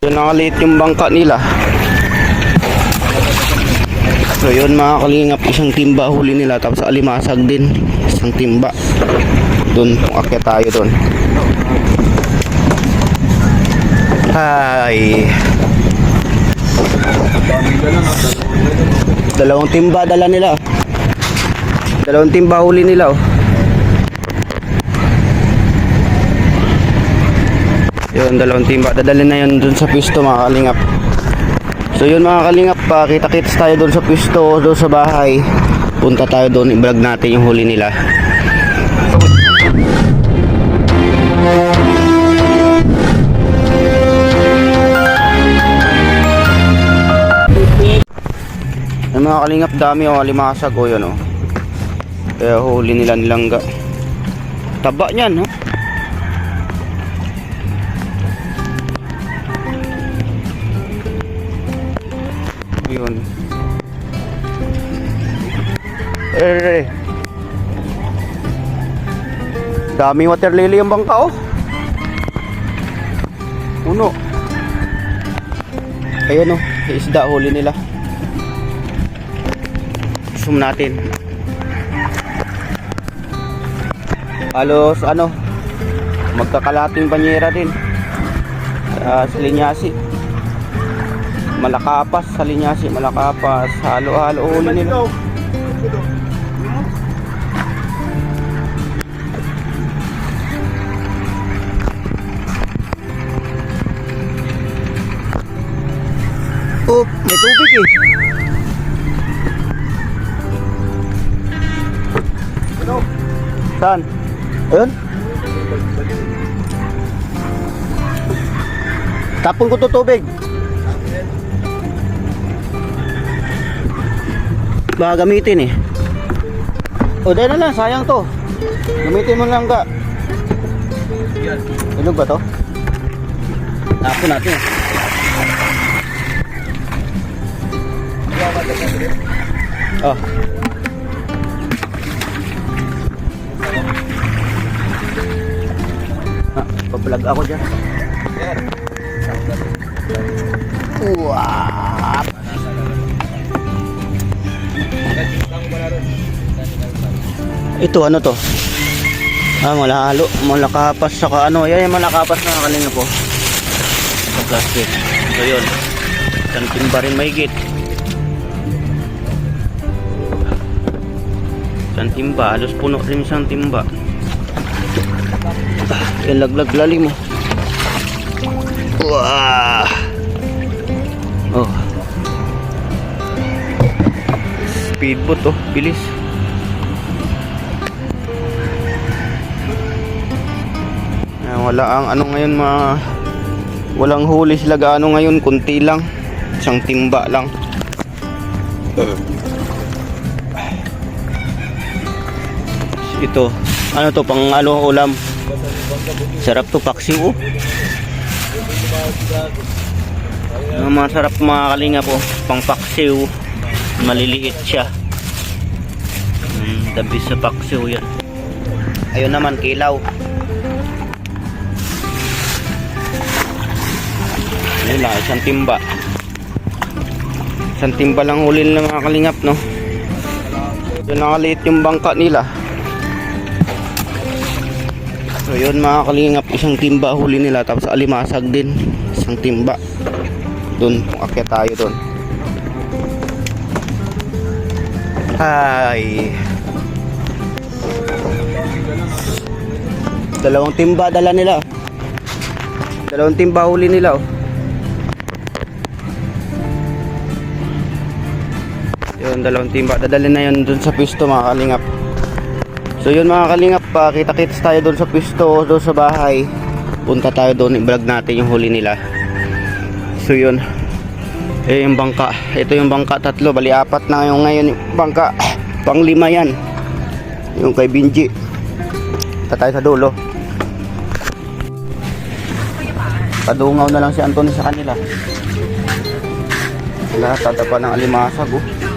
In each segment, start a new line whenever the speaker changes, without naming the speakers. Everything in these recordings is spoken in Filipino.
Yun nakaliit yung bangka nila. So yun mga kalingap, isang timba huli nila tapos alimasag din. Isang timba. Doon, akyat tayo doon. Ay. Dalawang timba dala nila. Dalawang timba huli nila oh. Yun, dalawang timba. Dadalhin na yun dun sa pisto mga kalingap. So yun mga kalingap, pa kita-kits tayo dun sa pisto, dun sa bahay. Punta tayo dun, i-vlog natin yung huli nila. Yung mga kalingap dami o alimasag o yun o. Kaya huli nila nilangga. Taba niyan, no? Eh. Dami water lily yung bangka oh. Puno. Ayan oh, isda huli nila. Zoom natin. Halos ano, magkakalating banyera din. Uh, sa linyasi. Malakapas sa linyasi, malakapas. Halo-halo huli nila. May tubig eh. Saan? Ayun? Tapon ko to tubig. Baka gamitin eh. O dahil na lang, sayang to. Gamitin mo lang ka. Inog ba to? Tapon natin eh. Oh. Ah, papalag ako dyan. Wow. Ito ano to? Ah, malahalo, malakapas saka ano, yan yung malakapas na kalinga po. Sa plastic. So yun. Isang timba rin mahigit. Isang timba, halos puno rin isang timba. Ah, yan laglag lalim mo. Wah. Oh. Speedboat oh, bilis. Ah, wala ang ano ngayon mga walang huli sila gaano ngayon kunti lang isang timba lang ito ano to pang ano ulam sarap to paksiw oh. Ang masarap mga kalinga po pang paksiw maliliit siya mm, the best sa paksiw yan ayun naman kilaw Yun lang, isang timba. Isang timba lang huli ng mga kalingap, no? Yun nakaliit yung bangka nila. So yun mga kalingap, isang timba huli nila. Tapos alimasag din, isang timba. Doon, akyat tayo doon. Ay. Dalawang timba dala nila. Dalawang timba huli nila, oh. Yun, dalawang timba. Dadalhin na yun dun sa pisto mga kalingap. So yun mga kalingap, pa kita-kits tayo dun sa pisto, dun sa bahay. Punta tayo dun, i-vlog natin yung huli nila. So yun. Eh yung bangka. Ito yung bangka tatlo, bali apat na yung ngayon yung bangka. Pang lima yan. Yung kay Binji. Punta sa dulo. Padungaw na lang si Anthony sa kanila. Lahat tatapa ng alimasag oh.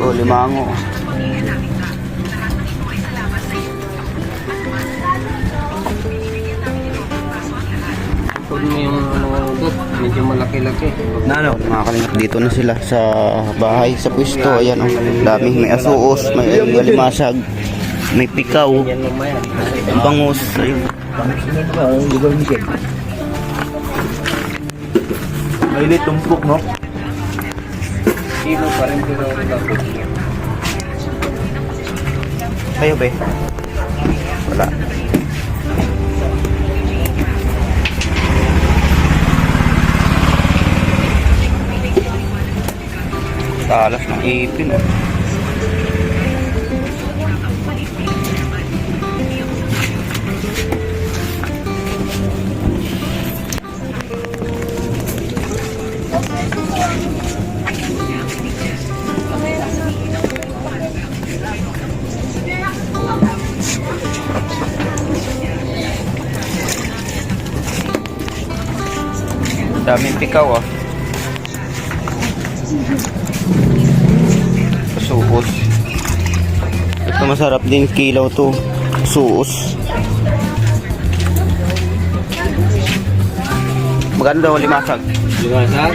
Oh, limango.
Kung yung ano dot, medyo malaki-laki.
Na ano?
Mga kalingap, dito na sila sa bahay, sa pwesto. Ayan, oh. Dami. May asuos, may alimasag, may pikaw, bangus. Ayun.
Mainit tumpok, no?
Kilo pa rin pero dapat.
Kayo, be? Wala. Talas ng ipin. oh. Daming pikaw ah. Suos. Ito masarap din kilaw to. Suos. Maganda daw limasag.
Limasag.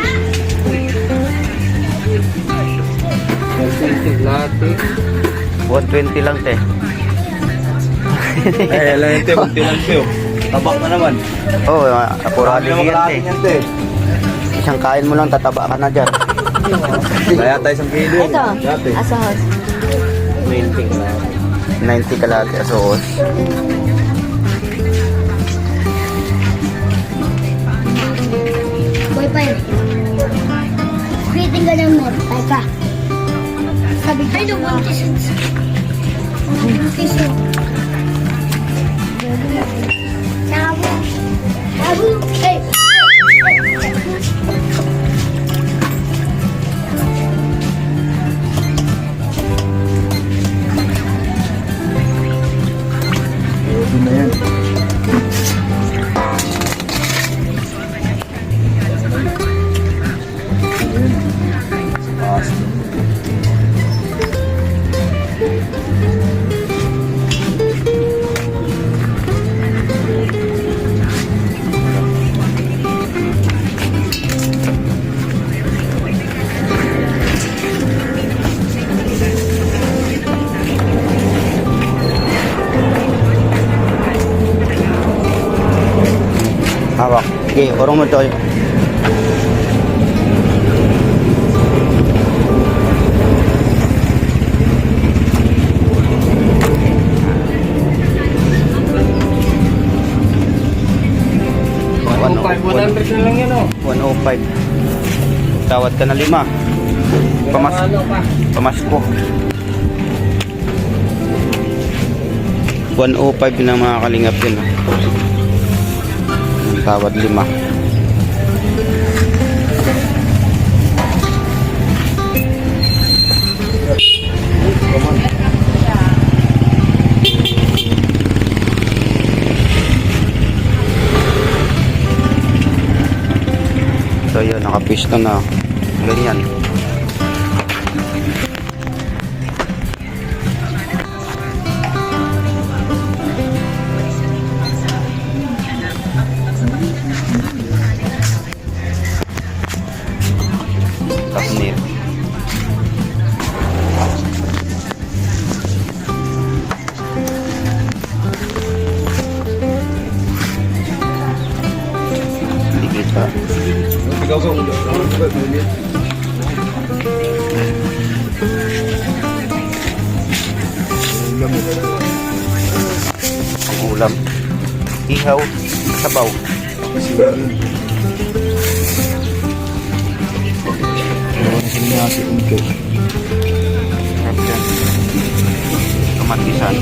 Lahat eh.
120 lang te.
Eh, alam nito, bunti lang siyo. Tabak na naman.
Oh, aligyan te.
yan, te.
Isang kain mo lang tataba ka na dyan.
Kaya tayo isang kilo.
Ito, asahos.
Mainting lahat.
90 kalate suos.
Boy pa yun. Creating ka ng net. Tay pa. Sabi ko. Ay, nabuntis. Nabuntis yun. Sabo.
Hawak. Okay, urong mo to.
Ano, 500 na lang yan oh.
105. Tawad ka na lima. Pamas
Ano pa?
pamasko. 105 na mga kalingap yun. oh. Tawad lima. So yun, nakapisto na. Ganyan. Ulam. Ihaw, sabaw. Kamatisan.